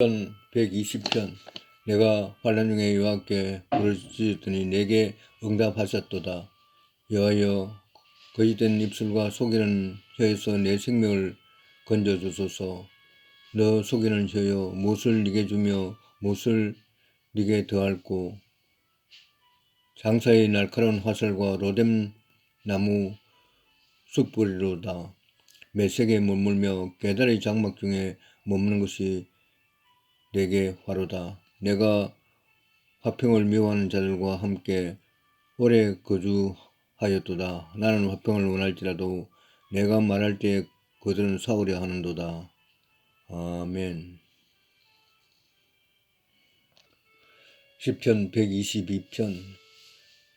편 120편 내가 환란 중에 여호와께 부르짖었더니 내게 응답하셨도다. 여호와여 거짓된 입술과 속이는 혀에서 내 생명을 건져주소서. 너 속이는 혀여 무엇을 네게 주며 무엇을 네게 더할고 장사의 날카로운 화살과 로뎀 나무 숯불이로다. 매색에 머물며 깨달의 장막 중에 머무는 것이 내게 화로다. 내가 화평을 미워하는 자들과 함께 오래 거주하였도다. 나는 화평을 원할지라도 내가 말할 때 그들은 싸우려 하는도다. 아멘. 시편 122편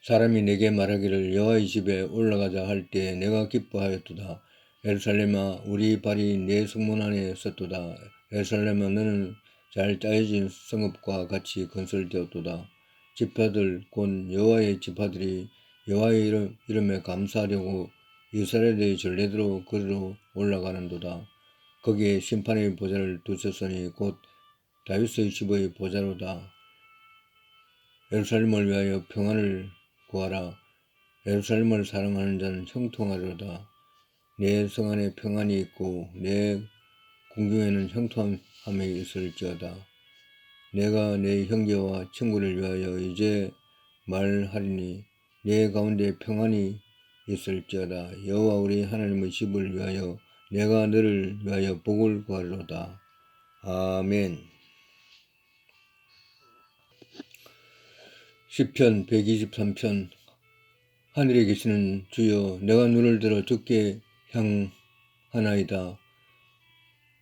사람이 내게 말하기를 여호와의 집에 올라가자 할 때 내가 기뻐하였도다. 예루살렘아 우리 발이 내 성문 안에 섰도다. 예루살렘아 너는 잘 짜여진 성읍과 같이 건설되었도다. 지파들 곧 여호와의 지파들이 여호와의 이름, 이름에 감사하려고 이스라엘의 전례대로 그리로 올라가는도다. 거기에 심판의 보좌를 두셨으니 곧 다윗의 집의 보좌로다. 예루살렘을 위하여 평안을 구하라. 예루살렘을 사랑하는 자는 형통하리로다. 내 성 안에 평안이 있고 내 궁중에는 형통함이 있을지어다. 내가 내 형제와 친구를 위하여 이제 말하리니 내 가운데 평안이 있을지어다. 여호와 우리 하나님의 집을 위하여 내가 너를 위하여 복을 구하리로다. 아멘. 시편 123편 하늘에 계시는 주여 내가 눈을 들어 주께 향하나이다.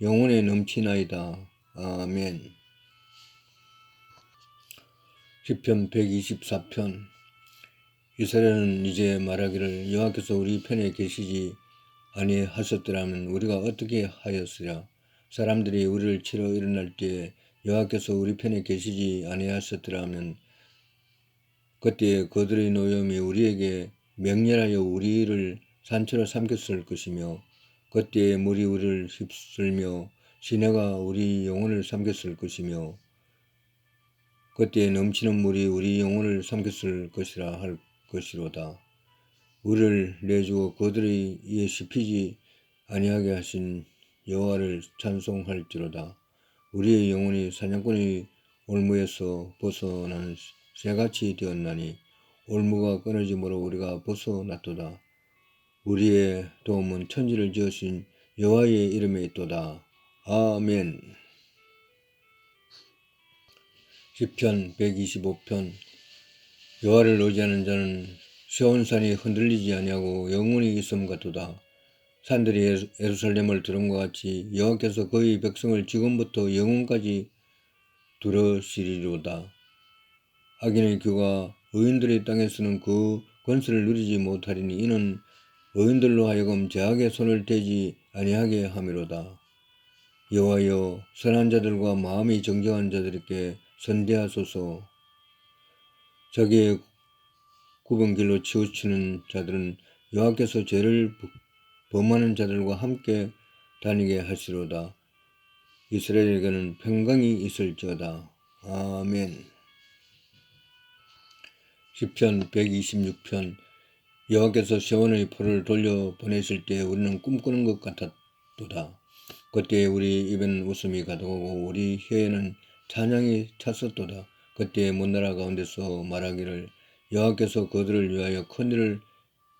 영혼에 넘치나이다. 아멘. 시편 124편 이스라엘은 이제 말하기를 여호와께서 우리 편에 계시지 아니하셨더라면 우리가 어떻게 하였으랴 사람들이 우리를 치러 일어날 때에 여호와께서 우리 편에 계시지 아니하셨더라면 그때 그들의 노염이 우리에게 맹렬하여 우리를 산채로 삼켰을 것이며 그때에 물이 우리를 휩쓸며 시내가 우리 영혼을 삼켰을 것이며 그때에 넘치는 물이 우리 영혼을 삼켰을 것이라 할 것이로다. 우리를 내주어 그들의 이에 씹히지 아니하게 하신 여호와를 찬송할지로다. 우리의 영혼이 사냥꾼의 올무에서 벗어나는 새같이 되었나니 올무가 끊어짐으로 우리가 벗어났도다. 우리의 도움은 천지를 지으신 여호와의 이름에 있도다. 아멘. 시편 125편 여호와를 의지하는 자는 시온산이 흔들리지 아니하고 영원히 있음 같도다. 산들이 예루살렘을 들은 것 같이 여호와께서 그의 백성을 지금부터 영원까지 두르시리로다. 악인의 교가 의인들의 땅에서는 그 권세를 누리지 못하리니 이는 의인들로 하여금 제약의 손을 대지 아니하게 함이로다. 여호와여 선한 자들과 마음이 정정한 자들에게 선대하소서. 자기의 굽은 길로 치우치는 자들은 여호와께서 죄를 범하는 자들과 함께 다니게 하시로다. 이스라엘에게는 평강이 있을지어다. 아멘. 시편 126편 여호와께서 시온의 포를 돌려 보내실 때 우리는 꿈꾸는 것 같았도다. 그때 우리 입에는 웃음이 가득하고 우리 혀에는 찬양이 찼었도다. 그때 먼 나라 가운데서 말하기를 여호와께서 그들을 위하여 큰 일을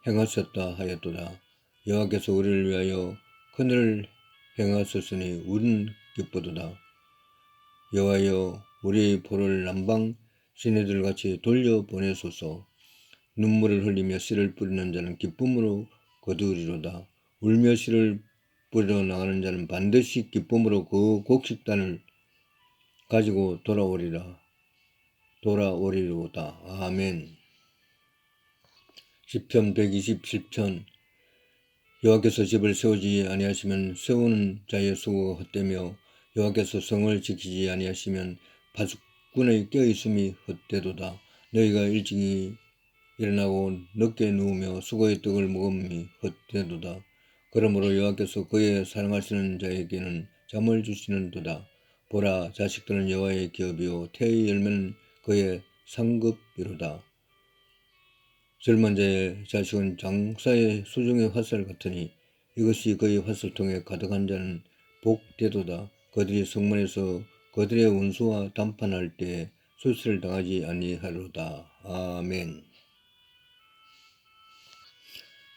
행하셨다 하였도다. 여호와께서 우리를 위하여 큰 일을 행하셨으니 우리는 기쁘도다. 여호와여 우리의 포를 남방 시내들 같이 돌려 보내소서. 눈물을 흘리며 씨를 뿌리는 자는 기쁨으로 거두리로다. 울며 씨를 뿌리러 나가는 자는 반드시 기쁨으로 그 곡식단을 가지고 돌아오리라. 돌아오리로다. 아멘. 시편 127편. 여호와께서 집을 세우지 아니하시면 세우는 자의 수고가 헛되며 여호와께서 성을 지키지 아니하시면 바둑꾼의 껴있음이 헛되도다. 너희가 일찍이 일어나고 늦게 누우며 수고의 떡을 먹음이 헛되도다 그러므로 여호와께서 그의 사랑하시는 자에게는 잠을 주시는도다 보라 자식들은 여호와의 기업이요 태의 열매는 그의 상급이로다 젊은 자의 자식은 장사의 수중의 화살 같으니 이것이 그의 화살통에 가득한 자는 복되도다. 그들이 성문에서 그들의 원수와 담판할 때 수치를 당하지 아니하로다. 아멘.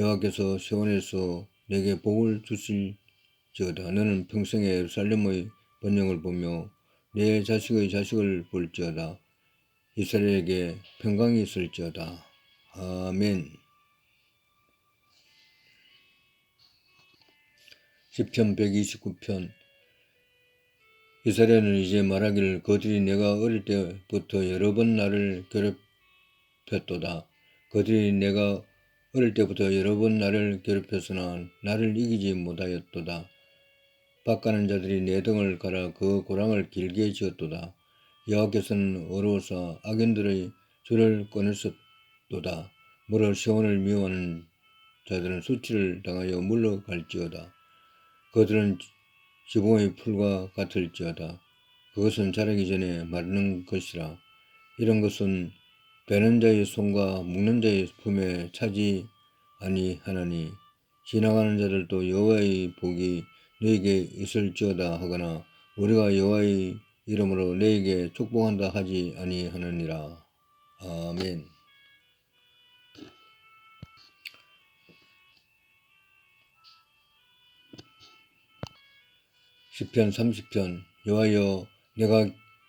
여호와께서 시온에서 내게 복을 주실지어다. 너는 평생에 예루살렘의 번영을 보며 내 자식의 자식을 볼지어다. 이스라엘에게 평강이 있을지어다. 아멘. 시편 129편 이스라엘은 이제 말하기를 그들이 내가 어릴 때부터 여러 번 나를 괴롭혔도다. 그들이 내가 어릴 때부터 여러 번 나를 괴롭혔으나 나를 이기지 못하였도다. 빡가는 자들이 내 등을 갈아 그 고랑을 길게 지었도다. 여호와께서는 어려워서 악인들의 줄을 꺼냈었도다. 물을 시온을 미워하는 자들은 수치를 당하여 물러갈지어다. 그들은 지붕의 풀과 같을지어다. 그것은 자라기 전에 마르는 것이라. 이런 것은 베는 자의 손과 묶는 자의 품에 차지 아니하나니 지나가는 자들도 여호와의 복이 너에게 있을지어다 하거나 우리가 여호와의 이름으로 너에게 축복한다 하지 아니하느니라. 아멘. 시편 30편 여호와여 내가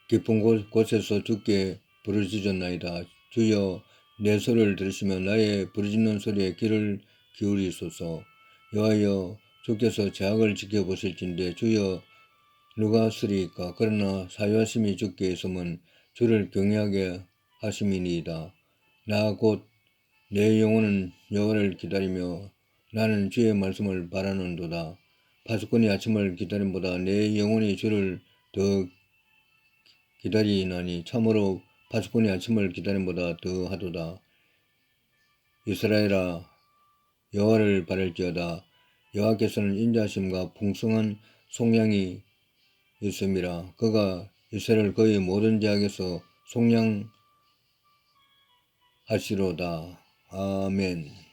깊은 곳에서 주께 부르짖었나이다. 주여 내 소리를 들으시면 나의 부르짖는 소리에 귀를 기울이소서. 여호와여 주께서 제약을 지켜보실진데 주여 누가 쓰리까 그러나 사유하심이 주께 있으면 주를 경외하게 하심이니이다. 나 곧 내 영혼은 여호와를 기다리며 나는 주의 말씀을 바라는도다. 파수꾼이 아침을 기다림보다 내 영혼이 주를 더 기다리나니 참으로 파수꾼이 아침을 기다림보다 더 하도다. 이스라엘아 여호와를 바랄지어다. 여호와께서는 인자심과 풍성한 속량이 있음이라. 그가 이스라엘 그의 모든 제약에서 속량하시로다. 아멘.